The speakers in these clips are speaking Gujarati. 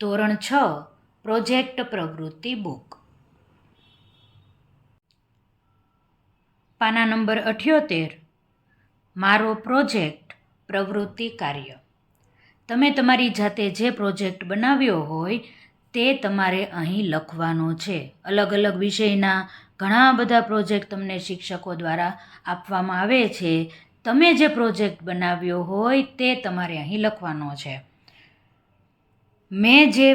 ધોરણ છ, પ્રોજેક્ટ પ્રવૃત્તિ બુક. પાના નંબર અઠ્યોતેર, મારો પ્રોજેક્ટ પ્રવૃત્તિ કાર્ય. તમે તમારી જાતે જે પ્રોજેક્ટ બનાવ્યો હોય, તે તમારે અહીં લખવાનો છે. અલગ અલગ વિષયના ઘણા બધા પ્રોજેક્ટ તમને શિક્ષકો દ્વારા આપવામાં આવે છે. તમે જે પ્રોજેક્ટ બનાવ્યો હોય, તે તમારે અહીં લખવાનો છે. મેં જે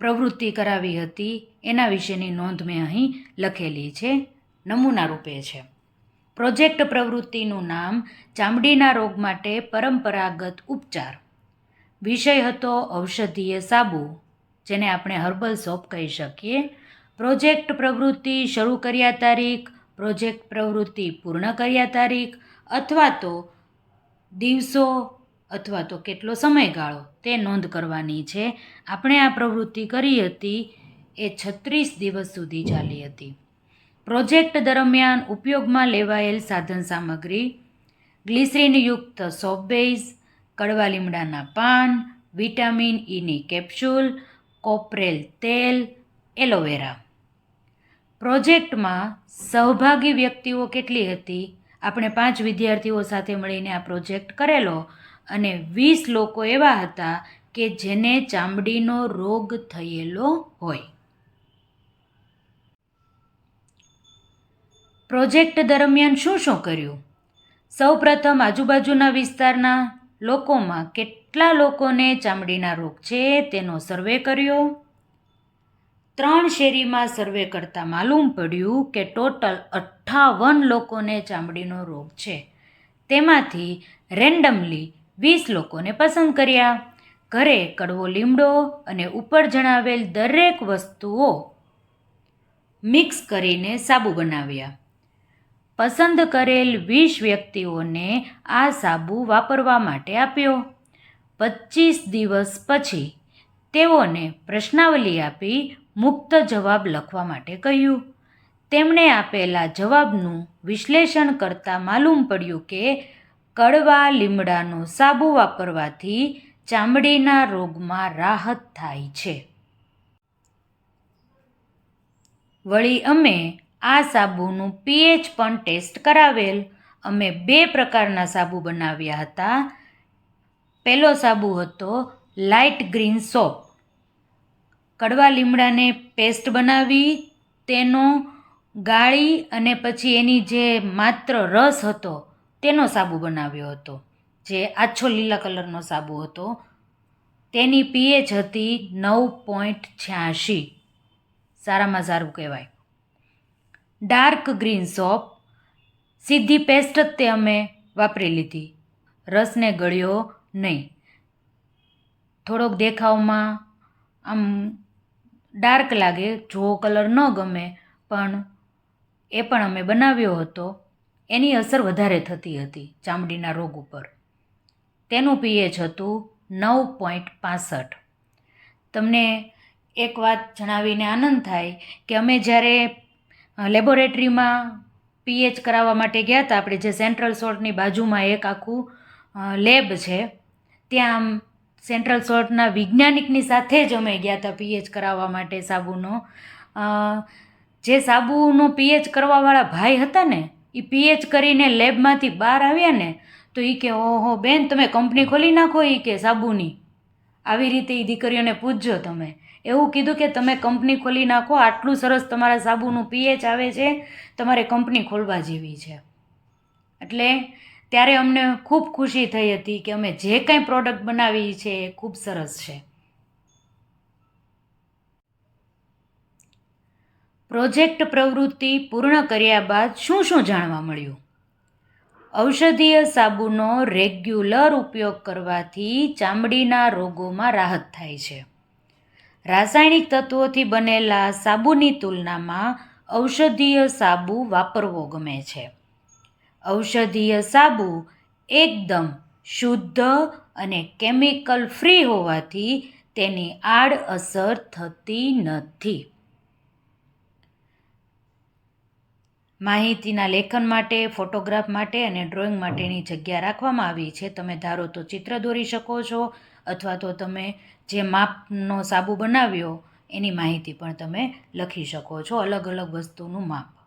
પ્રવૃત્તિ કરાવી હતી, એના વિશેની નોંધ મેં અહીં લખેલી છે, નમૂના રૂપે છે. પ્રોજેક્ટ પ્રવૃત્તિનું નામ ચામડીના રોગ માટે પરંપરાગત ઉપચાર. વિષય હતો ઔષધીય સાબુ, જેને આપણે હર્બલ સોપ કહી શકીએ. પ્રોજેક્ટ પ્રવૃત્તિ શરૂ કર્યા તારીખ, પ્રોજેક્ટ પ્રવૃત્તિ પૂર્ણ કર્યા તારીખ, અથવા તો દિવસો અથવા તો કેટલો સમયગાળો તે નોંધ કરવાની છે. આપણે આ પ્રવૃત્તિ કરી હતી એ છત્રીસ દિવસ સુધી ચાલી હતી. પ્રોજેક્ટ દરમિયાન ઉપયોગમાં લેવાયેલ સાધન સામગ્રી ગ્લિસરીનયુક્ત સોફબેઝ કડવા લીમડાના પાન, વિટામિન ઈની કેપ્સ્યુલ, કોપરેલ તેલ, એલોવેરા. પ્રોજેક્ટમાં સહભાગી વ્યક્તિઓ કેટલી હતી? આપણે પાંચ વિદ્યાર્થીઓ સાથે મળીને આ પ્રોજેક્ટ કરેલો. અને વીસ લોકો એવા હતા કે જેને ચામડીનો રોગ થયેલો હોય. પ્રોજેક્ટ દરમિયાન શું શું કર્યું? સૌપ્રથમ આજુબાજુના વિસ્તારના લોકોમાં કેટલા લોકોને ચામડીના રોગ છે તેનો સર્વે કર્યો. ત્રણ શેરીમાં સર્વે કરતાં માલુમ પડ્યું કે ટોટલ અઠ્ઠાવન લોકોને ચામડીનો રોગ છે. તેમાંથી રેન્ડમલી વીસ લોકોને પસંદ કર્યા. ઘરે કડવો લીમડો અને ઉપર જણાવેલ દરેક વસ્તુઓ મિક્સ કરીને સાબુ બનાવ્યા. પસંદ કરેલ વીસ વ્યક્તિઓને આ સાબુ વાપરવા માટે આપ્યો. પચીસ દિવસ પછી તેઓને પ્રશ્નાવલી આપી મુક્ત જવાબ લખવા માટે કહ્યું. તેમણે આપેલા જવાબનું વિશ્લેષણ કરતાં માલુમ પડ્યું કે કડવા લીમડાનો સાબુ વાપરવાથી ચામડીના રોગમાં રાહત થાય છે. વળી અમે આ સાબુનું પીએચ પણ ટેસ્ટ કરાવેલ. અમે બે પ્રકારના સાબુ બનાવ્યા હતા. પહેલો સાબુ હતો લાઇટ ગ્રીન સોપ. કડવા લીમડાને પેસ્ટ બનાવી, તેનો ગાળી અને પછી એની જે માત્ર રસ હતો તેનો સાબુ બનાવ્યો હતો. જે આછો લીલા કલરનો સાબુ હતો. તેની પીએચ હતી નવ પોઈન્ટ છ્યાસી સારામાં સારું કહેવાય. Dark green soap. સીધી પેસ્ટ જ તે અમે વાપરી લીધી. રસને ગળ્યો નહીં. થોડોક દેખાવમાં આમ ડાર્ક લાગે, જો કલર ન ગમે, પણ એ પણ અમે બનાવ્યો હતો. એની અસર વધારે થતી હતી ચામડીના રોગ ઉપર. તેનું પીએચ હતું નવ પોઈન્ટ પાસઠ. તમને એક વાત જણાવીને આનંદ થાય કે અમે જ્યારે લેબોરેટરીમાં પીએચ કરાવવા માટે ગયા હતા, આપણે જે સેન્ટ્રલ સોર્ટની બાજુમાં એક આખું લેબ છે, ત્યાં આમ સેન્ટ્રલ સોર્ટના વૈજ્ઞાનિકની સાથે જ અમે ગયા હતા પીએચ કરાવવા માટે સાબુનો. જે સાબુનો પીએચ કરવાવાળા ભાઈ હતા ને એ પીએચ કરીને લેબમાંથી બહાર આવ્યા ને, તો એ કે, ઓહો, બેન, તમે કંપની ખોલી નાખો એ કે સાબુની. આવી રીતે એ દીકરીઓને પૂછજો તમે. એવું કીધું કે, તમે કંપની ખોલી નાખો, આટલું સરસ તમારા સાબુનું પીએચ આવે છે, તમારે કંપની ખોલવા જેવી છે. એટલે ત્યારે અમને ખૂબ ખુશી થઈ હતી કે અમે જે કાંઈ પ્રોડક્ટ બનાવી છે, એ ખૂબ સરસ છે. પ્રોજેક્ટ પ્રવૃત્તિ પૂર્ણ કર્યા બાદ શું શું જાણવા મળ્યું? ઔષધીય સાબુનો રેગ્યુલર ઉપયોગ કરવાથી ચામડીના રોગોમાં રાહત થાય છે. રાસાયણિક તત્વોથી બનેલા સાબુની તુલનામાં ઔષધીય સાબુ વાપરવો ગમે છે. ઔષધીય સાબુ એકદમ શુદ્ધ અને કેમિકલ ફ્રી હોવાથી તેની આડઅસર થતી નથી. માહિતીના લેખન માટે, ફોટોગ્રાફ માટે અને ડ્રોઈંગ માટેની જગ્યા રાખવામાં આવી છે. તમે ધારો તો ચિત્ર દોરી શકો છો અથવા તો તમે જે માપનો સાબુ બનાવ્યો એની માહિતી પણ તમે લખી શકો છો. અલગ અલગ વસ્તુનું માપ.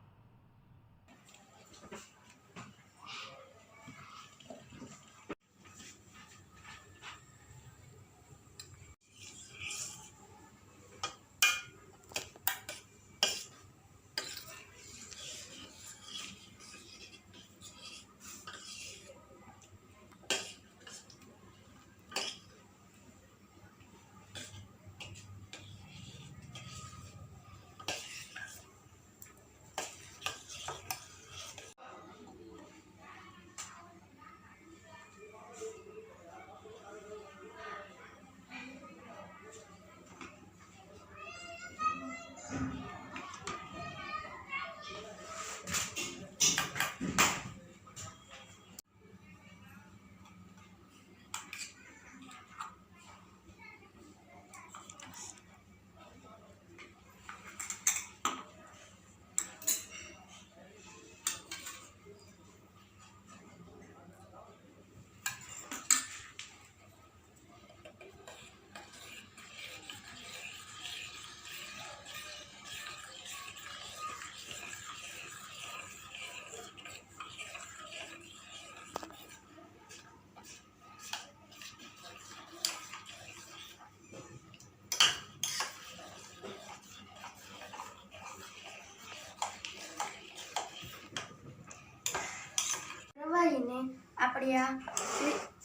આપણે આ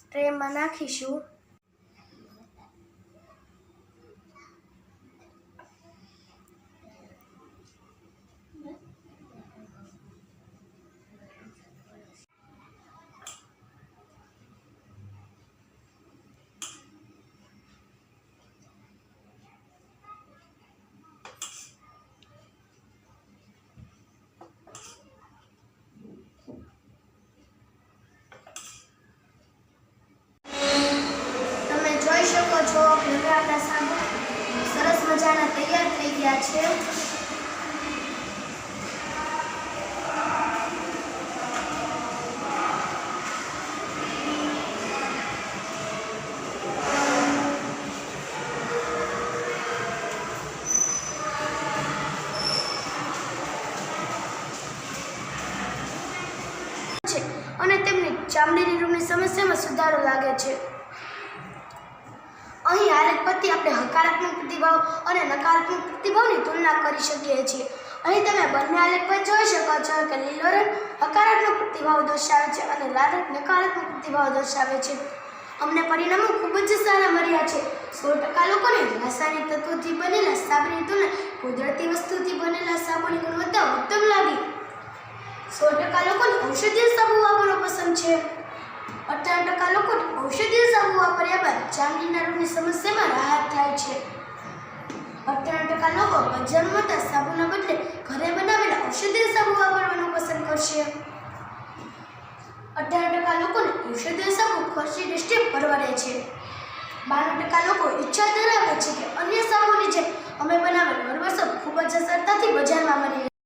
ટ્રેમાં નાખીશું તમે જોઈ શકો છો કે હવે આપણા સાબુ સરસ મજાના તૈયાર થઈ ગયા છે. અને તેમની ચામડીની રોગની સમસ્યામાં સુધારો લાગે છે. આલેખ પરથી આપણે હકારાત્મક પ્રતિભાવ અને નકારાત્મક પ્રતિભાવની તુલના કરી શકીએ છીએ. અહીં તમે બંને આલેખ પર જોઈ શકો છો કે લીલો રંગ હકારાત્મક પ્રતિભાવ દર્શાવે છે અને લાલ રંગ નકારાત્મક પ્રતિભાવ દર્શાવે છે. અમને પરિણામો ખૂબ જ સારા મળ્યા છે. સો ટકા લોકોને રાસાયણિક તત્વોથી બનેલા સાબની તુલના, કુદરતી વસ્તુથી બનેલા સાબુની ગુણવત્તા ઉત્તમ લાગી. સો ટકા લોકોને ઔષધીય સાબુ વાપરવો પસંદ છે. અઠ્ઠાવન ટકા લોકોને ઔષધીય સાબુ વાપર્યા બાદ ચામડીના રોગની સમસ્યામાં રાહત થાય છે. અઠ્ઠાવન ટકા લોકો બજારમાં મળતા સાબુના બદલે ઘરે બનાવેલા ઔષધીય સાબુ વાપરવાનું પસંદ કરશે. અઢાર ટકા લોકોને ઔષધીય સાબુ ખર્ચની દ્રષ્ટિએ પરવડે છે. બાણું ટકા લોકો ઈચ્છા ધરાવે છે કે અન્ય સાબુની જેમ અમે બનાવેલ હર્બલ ખૂબ જ સરળતાથી બજારમાં મળી